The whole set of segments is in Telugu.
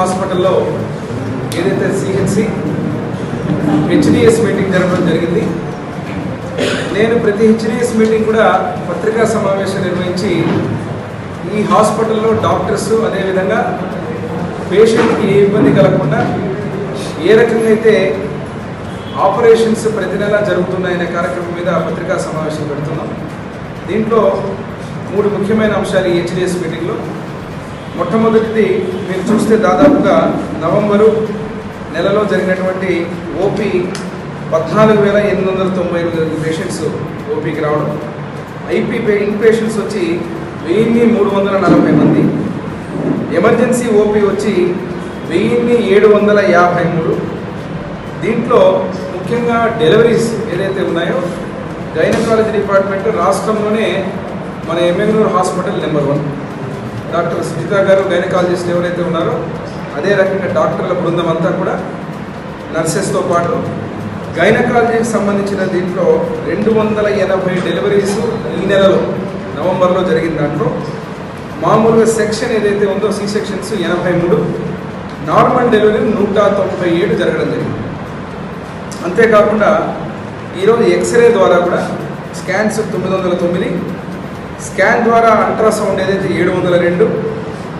హాస్పిటల్లో ఏదైతే సిహెచ్సి హెచ్డిఎస్ మీటింగ్ జరగడం జరిగింది. నేను ప్రతి హెచ్డిఎస్ మీటింగ్ కూడా పత్రికా సమావేశం నిర్వహించి ఈ హాస్పిటల్లో డాక్టర్స్ అదేవిధంగా పేషెంట్కి ఏ ఇబ్బంది కలగకుండా ఏ రకంగా అయితే ఆపరేషన్స్ ప్రతి నెల జరుగుతున్నాయనే కార్యక్రమం మీద పత్రికా సమావేశం పెడుతున్నాం. దీంట్లో మూడు ముఖ్యమైన అంశాలు ఈ హెచ్డిఎస్ మీటింగ్లో మొట్టమొదటిది మీరు చూస్తే దాదాపుగా నవంబరు నెలలో జరిగినటువంటి ఓపీ పద్నాలుగు వేల ఎనిమిది వందల తొంభై ఎనిమిది పేషెంట్స్ ఓపీకి రావడం. ఐపీ ఇన్ పేషెంట్స్ వచ్చి వెయ్యిన్ని మూడు వందల నలభై మంది. ఎమర్జెన్సీ ఓపీ వచ్చి వెయ్యిన్ని ఏడు వందల యాభై మూడు. దీంట్లో ముఖ్యంగా డెలివరీస్ ఏదైతే ఉన్నాయో గైనకాలజీ డిపార్ట్మెంట్ రాష్ట్రంలోనే మన Emmiganur hospital number one. Doctor Sujitha గారు గైనకాలజిస్ట్ ఎవరైతే ఉన్నారో అదే రకంగా డాక్టర్ల బృందం అంతా కూడా నర్సెస్తో పాటు గైనకాలజీకి సంబంధించిన దీంట్లో రెండు వందల ఎనభై డెలివరీస్ ఈ నెలలో నవంబర్లో జరిగిన దాంట్లో. మామూలుగా సెక్షన్ ఏదైతే ఉందో సి సెక్షన్స్ ఎనభై మూడు నార్మల్ డెలివరీ నూట తొంభై ఏడు జరగడం జరిగింది. అంతేకాకుండా ఈరోజు ఎక్స్రే ద్వారా కూడా స్కాన్స్ తొమ్మిది వందల తొమ్మిది స్కాన్ ద్వారా అల్ట్రాసౌండ్ ఏదైతే ఏడు వందల రెండు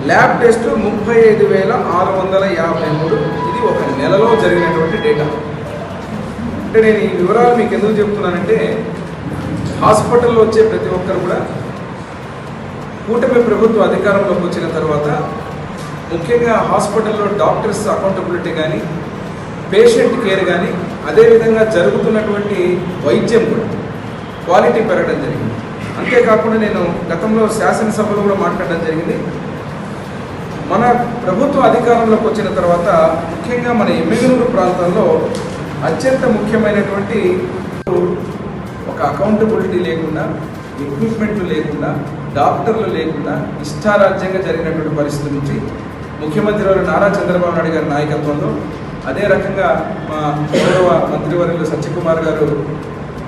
ల్యాబ్ టెస్ట్ ముప్పై ఐదు వేల ఆరు వందల యాభై మూడు. ఇది ఒక నెలలో జరిగినటువంటి డేటా. అంటే నేను ఈ వివరాలు మీకు ఎందుకు చెప్తున్నానంటే హాస్పిటల్లో వచ్చే ప్రతి ఒక్కరు కూడా కూటమి ప్రభుత్వ అధికారంలోకి వచ్చిన తర్వాత ముఖ్యంగా హాస్పిటల్లో డాక్టర్స్ అకౌంటబిలిటీ కానీ పేషెంట్ కేర్ కానీ అదేవిధంగా జరుగుతున్నటువంటి వైద్యం కూడా క్వాలిటీ పెరగడం జరిగింది. అంతేకాకుండా నేను గతంలో శాసనసభలో కూడా మాట్లాడడం జరిగింది. మన ప్రభుత్వ అధికారంలోకి వచ్చిన తర్వాత ముఖ్యంగా మన ఎమ్మెగనూరు ప్రాంతంలో అత్యంత ముఖ్యమైనటువంటి ఒక అకౌంటబిలిటీ లేకుండా ఎక్విప్మెంట్లు లేకుండా డాక్టర్లు లేకుండా ఇష్టారాజ్యంగా జరిగినటువంటి పరిస్థితి నుంచి ముఖ్యమంత్రి వారు నారా చంద్రబాబు నాయుడు గారి నాయకత్వంలో అదే రకంగా మా గౌరవ మంత్రివర్యులు సత్యకుమార్ గారు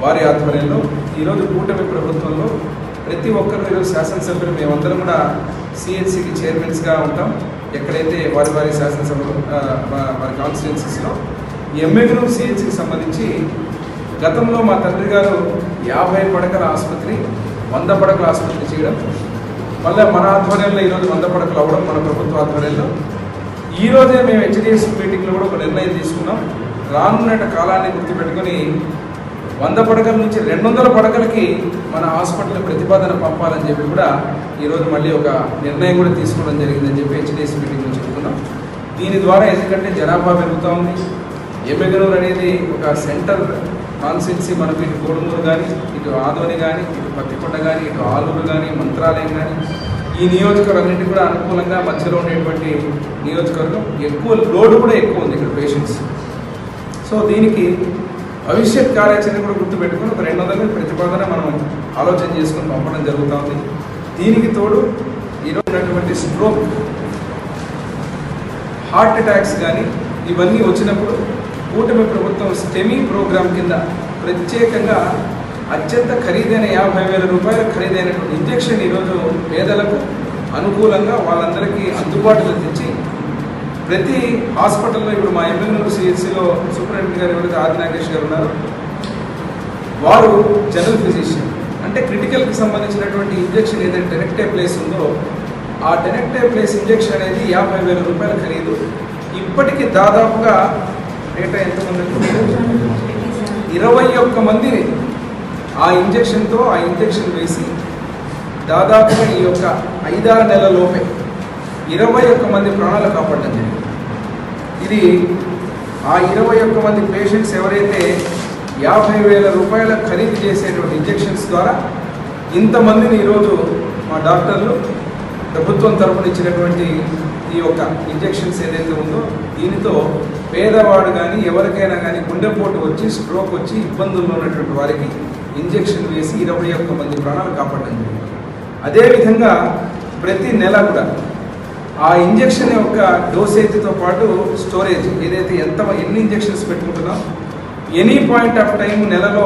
వారి ఆధ్వర్యంలో ఈరోజు కూటమి ప్రభుత్వంలో ప్రతి ఒక్కరు ఈరోజు శాసనసభ్యులు మేమందరం కూడా సిహెచ్సికి చైర్మన్స్గా ఉంటాం. ఎక్కడైతే వారి వారి శాసనసభలు వారి కాన్స్టిట్యున్సీస్లో ఎమ్మెగనూరు సిహెచ్సికి సంబంధించి గతంలో మా తండ్రి గారు యాభై పడకల ఆసుపత్రి వంద పడకల ఆసుపత్రి చేయడం మళ్ళీ మన ఆధ్వర్యంలో ఈరోజు వంద పడకలు అవ్వడం మన ప్రభుత్వ ఆధ్వర్యంలో. ఈరోజే మేము హెచ్డిఎస్ మీటింగ్లో కూడా ఒక నిర్ణయం తీసుకున్నాం. రానున్న కాలాన్ని గుర్తుపెట్టుకొని వంద పడకల నుంచి రెండు వందల పడకలకి మన హాస్పిటల్ ప్రతిపాదన పంపాలని చెప్పి కూడా ఈరోజు మళ్ళీ ఒక నిర్ణయం కూడా తీసుకోవడం జరిగిందని చెప్పి హెచ్డిఎస్ మీటింగ్లో చెప్తున్నాం. దీని ద్వారా ఎందుకంటే జనాభా పెరుగుతూ ఉంది. ఎమ్మెగనూరు అనేది ఒక సెంటర్ కాన్స్టిట్యున్సీ మనకు ఇటు కోడుమూరు కానీ ఇటు ఆదోని కానీ ఇటు పత్తికొండ కానీ ఇటు ఆలూరు కానీ మంత్రాలయం కానీ ఈ నియోజకవర్గాలన్నింటి కూడా అనుకూలంగా మధ్యలో ఉండేటువంటి నియోజకవర్గం. ఎక్కువ లోడ్ కూడా ఎక్కువ ఉంది ఇక్కడ పేషెంట్స్. సో దీనికి భవిష్యత్ కార్యాచరణ కూడా గుర్తుపెట్టుకుని ఒక రెండు వందల ప్రతిపాదన మనం ఆలోచన చేసుకుని పంపడం జరుగుతూ ఉంది దీనికి తోడు ఈరోజు ఉన్నటువంటి స్ట్రోక్ హార్ట్ అటాక్స్ కానీ ఇవన్నీ వచ్చినప్పుడు కూటమి ప్రభుత్వం స్టెమీ ప్రోగ్రాం కింద ప్రత్యేకంగా అత్యంత ఖరీదైన యాభై వేల రూపాయల ఖరీదైనటువంటి ఇంజెక్షన్ ఈరోజు పేదలకు అనుకూలంగా వాళ్ళందరికీ అందుబాటులో తెచ్చి ప్రతి హాస్పిటల్లో ఇప్పుడు మా ఎమ్మెల్యేలు సిహెచ్సిలో సూపరింటెండెంట్ గారు ఎవరైతే ఆది నాగేష్ గారు ఉన్నారు వారు జనరల్ ఫిజిషియన్. అంటే క్రిటికల్కి సంబంధించినటువంటి ఇంజెక్షన్ ఏదైతే డెనెక్టే ప్లేస్ ఉందో ఆ డెనెక్టే ప్లేస్ ఇంజెక్షన్ అనేది యాభై వేల రూపాయల ఖరీదు. ఇప్పటికి దాదాపుగా డేటా ఎంతమంది ఇరవై ఒక్క మందిని ఆ ఇంజెక్షన్తో ఆ ఇంజెక్షన్ వేసి దాదాపుగా ఈ యొక్క ఐదారు నెలల లోపే ఇరవై ఒక్క మంది ప్రాణాలు కాపాడడం జరిగింది. ఇది ఆ ఇరవై ఒక్క మంది పేషెంట్స్ ఎవరైతే యాభై వేల రూపాయల ఖరీదు చేసేటువంటి ఇంజెక్షన్స్ ద్వారా ఇంతమందిని ఈరోజు మా డాక్టర్లు ప్రభుత్వం తరపున ఇచ్చినటువంటి ఈ యొక్క ఇంజెక్షన్స్ ఏదైతే ఉందో దీనితో పేదవాడు కానీ ఎవరికైనా కానీ గుండెపోటు వచ్చి స్ట్రోక్ వచ్చి ఇబ్బందుల్లో ఉన్నటువంటి వారికి ఇంజెక్షన్ వేసి ఇరవై ఒక్క మంది ప్రాణాలు కాపాడడం జరిగింది. అదేవిధంగా ప్రతి నెల కూడా ఆ ఇంజెక్షన్ యొక్క డోసేజ్తో పాటు స్టోరేజ్ ఏదైతే ఎంత ఎన్ని ఇంజెక్షన్స్ పెట్టుకుంటున్నాం? ఎనీ పాయింట్ ఆఫ్ టైం నెలలో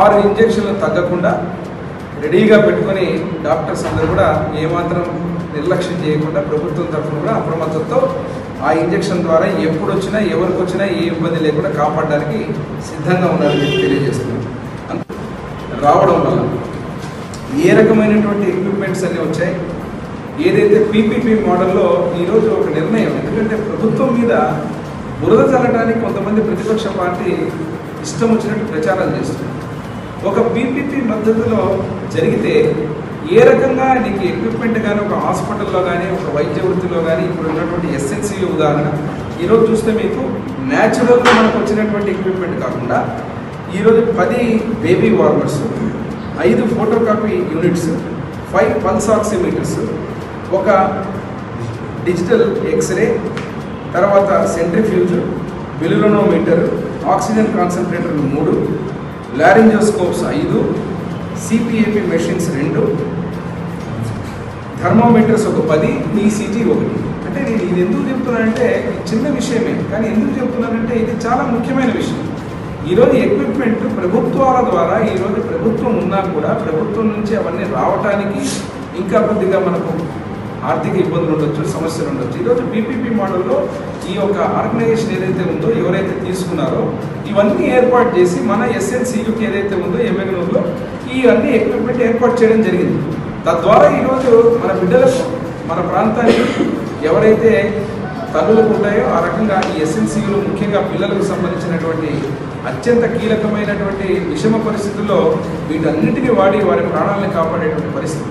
ఆరు ఇంజెక్షన్లు తగ్గకుండా రెడీగా పెట్టుకొని డాక్టర్స్ అందరూ కూడా ఏమాత్రం నిర్లక్ష్యం చేయకుండా ప్రభుత్వం తరఫున కూడా అప్రమత్తతో ఆ ఇంజెక్షన్ ద్వారా ఎప్పుడు వచ్చినా ఎవరికి వచ్చినా ఏ ఇబ్బంది లేకుండా కాపాడడానికి సిద్ధంగా ఉన్నారని చెప్పి తెలియజేస్తున్నాం. రావడం వల్ల ఏ రకమైనటువంటి ఎక్విప్మెంట్స్ అన్నీ వచ్చాయి? ఏదైతే పీపీపీ మోడల్లో ఈరోజు ఒక నిర్ణయం ఎందుకంటే ప్రభుత్వం మీద బురద చల్లడానికి కొంతమంది ప్రతిపక్ష పార్టీ ఇష్టం వచ్చినట్టు ప్రచారం చేస్తుంది. ఒక పీపీపీ మద్దతులో జరిగితే ఏ రకంగా నీకు ఎక్విప్మెంట్ కానీ ఒక హాస్పిటల్లో కానీ ఒక వైద్య వృత్తిలో కానీ ఇప్పుడు ఉన్నటువంటి ఎస్ఎన్సీ ఉదాహరణ ఈరోజు చూస్తే మీకు న్యాచురల్గా మనకు వచ్చినటువంటి ఎక్విప్మెంట్ కాకుండా ఈరోజు పది బేబీ వార్మర్స్ ఐదు photocopy units five pulse oximeters ఒక డిజిటల్ ఎక్స్రే తర్వాత సెంట్రిఫ్యూజ్ బిలురోనోమీటర్ ఆక్సిజన్ కాన్సన్ట్రేటర్లు మూడు లారింజోస్కోప్స్ ఐదు సిపిఏపి మెషిన్స్ రెండు థర్మోమీటర్స్ ఒక పది ఈసీజీ ఒకటి. అంటే నేను ఇది ఎందుకు చెప్తున్నానంటే చిన్న విషయమే కానీ ఎందుకు చెప్తున్నానంటే ఇది చాలా ముఖ్యమైన విషయం. ఈరోజు ఎక్విప్మెంట్ ప్రభుత్వాల ద్వారా ఈరోజు ప్రభుత్వం ఉన్నా కూడా ప్రభుత్వం నుంచి అవన్నీ రావటానికి ఇంకా కొద్దిగా మనకు ఆర్థిక ఇబ్బందులు ఉండొచ్చు సమస్యలు ఉండొచ్చు. ఈరోజు పీపీపీ మోడల్లో ఈ యొక్క ఆర్గనైజేషన్ ఏదైతే ఉందో ఎవరైతే తీసుకున్నారో ఇవన్నీ ఏర్పాటు చేసి మన ఎస్ఎన్సీయుకి ఏదైతే ఉందో ఎమ్మెగనూరులో ఇవన్నీ ఎక్విప్మెంట్ ఏర్పాటు చేయడం జరిగింది. తద్వారా ఈరోజు మన బిడ్డలకు మన ప్రాంతానికి ఎవరైతే తల్లులకు ఉంటాయో ఆ రకంగా ఈ ఎస్ఎన్సీలు ముఖ్యంగా పిల్లలకు సంబంధించినటువంటి అత్యంత కీలకమైనటువంటి విషమ పరిస్థితుల్లో వీటన్నిటిని వాడి వారి ప్రాణాలను కాపాడేటువంటి పరిస్థితి.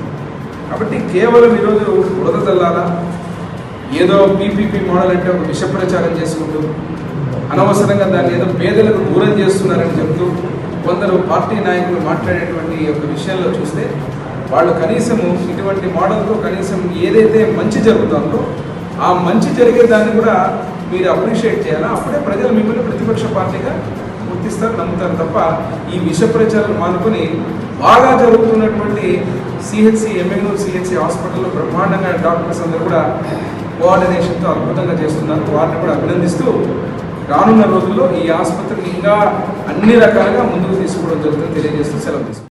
కాబట్టి కేవలం ఈరోజు బురద చల్లాలా ఏదో పీపీపీ మోడల్ అంటే ఒక విష ప్రచారం చేసుకుంటూ అనవసరంగా దాన్ని ఏదో పేదలకు దూరం చేస్తున్నారని చెప్తూ కొందరు పార్టీ నాయకులు మాట్లాడేటువంటి యొక్క విషయంలో చూస్తే వాళ్ళు కనీసము ఇటువంటి మోడల్తో కనీసం ఏదైతే మంచి జరుగుతుందో ఆ మంచి జరిగే దాన్ని కూడా మీరు అప్రిషియేట్ చేయాలా? అప్పుడే ప్రజలు మిమ్మల్ని ప్రతిపక్ష పార్టీగా గుర్తిస్తారు నమ్ముతారు తప్ప ఈ విష ప్రచారం మానుకొని బాగా జరుగుతున్నటువంటి సిహెచ్సి ఎమ్మెగ్నూర్ సిహెచ్సి హాస్పిటల్లో బ్రహ్మాండంగా డాక్టర్స్ అందరూ కూడా కోఆర్డినేషన్తో అద్భుతంగా చేస్తున్నారు. వారిని కూడా అభినందిస్తూ రానున్న రోజుల్లో ఈ ఆసుపత్రిని ఇంకా అన్ని రకాలుగా ముందుకు తీసుకోవడం జరుగుతుంది తెలియజేస్తూ సెలవు తీసుకుంటాం